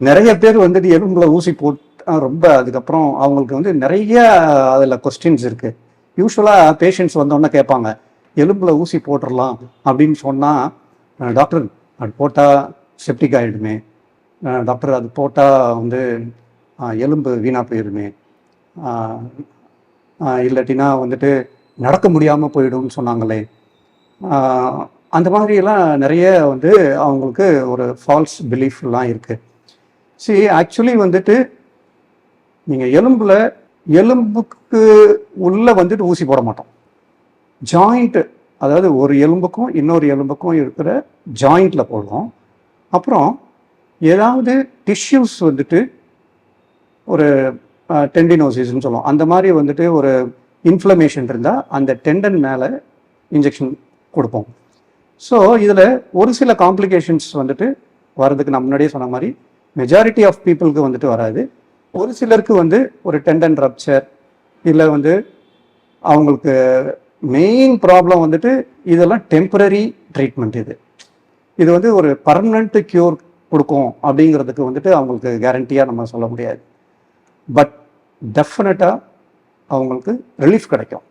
நிறைய பேர் வந்துட்டு எலும்புல ஊசி போட்டு ரொம்ப அதுக்கப்புறம் அவங்களுக்கு வந்து நிறைய அதில் கொஸ்டின்ஸ் இருக்கு. யூஸ்வலாக பேஷண்ட்ஸ் வந்தோடனே கேட்பாங்க எலும்புல ஊசி போட்டுடலாம் அப்படின்னு சொன்னால் டாக்டர் அது போட்டால் செப்டிக் ஆகிடுமே டாக்டர் அது போட்டால் வந்து எலும்பு வீணாக போயிடுமே இல்லாட்டினா வந்துட்டு நடக்க முடியாமல் போயிடும்னு சொன்னாங்களே. அந்த மாதிரியெல்லாம் நிறைய வந்து அவங்களுக்கு ஒரு ஃபால்ஸ் பிலீஃப்லாம் இருக்குது சி ஆக்சுவலி வந்துட்டு நீங்கள் எலும்பில் எலும்புக்கு உள்ள வந்துட்டு ஊசி போட மாட்டோம். ஜாயிண்ட்டு அதாவது ஒரு எலும்புக்கும் இன்னொரு எலும்புக்கும் இருக்கிற ஜாயிண்டில் போடுவோம் அப்புறம் ஏதாவது டிஷ்யூஸ் வந்துட்டு ஒரு டெண்டினோசிஸ்ன்னு சொல்லுவோம். அந்த மாதிரி வந்துட்டு ஒரு இன்ஃப்ளமேஷன் இருந்தால் அந்த டெண்டன் மேலே இன்ஜெக்ஷன் கொடுப்போம். ஸோ இதில் ஒரு சில காம்ப்ளிகேஷன்ஸ் வந்துட்டு வர்றதுக்கு நான் முன்னாடியே சொன்ன மாதிரி மெஜாரிட்டி ஆஃப் பீப்புளுக்கு வந்துட்டு வராது. ஒரு சிலருக்கு வந்து ஒரு டெண்டன் ரப்சர் இல்லை வந்து அவங்களுக்கு மெயின் ப்ராப்ளம் வந்துட்டு இதெல்லாம் டெம்பரரி ட்ரீட்மெண்ட் இது. இது வந்து ஒரு பர்மனண்ட் க்யூர் கொடுக்கும் அப்படிங்கிறதுக்கு வந்துட்டு அவங்களுக்கு கேரண்டியாக நம்ம சொல்ல முடியாது. பட் டெஃபினட்டாக அவங்களுக்கு ரிலீஃப் கிடைக்கும்.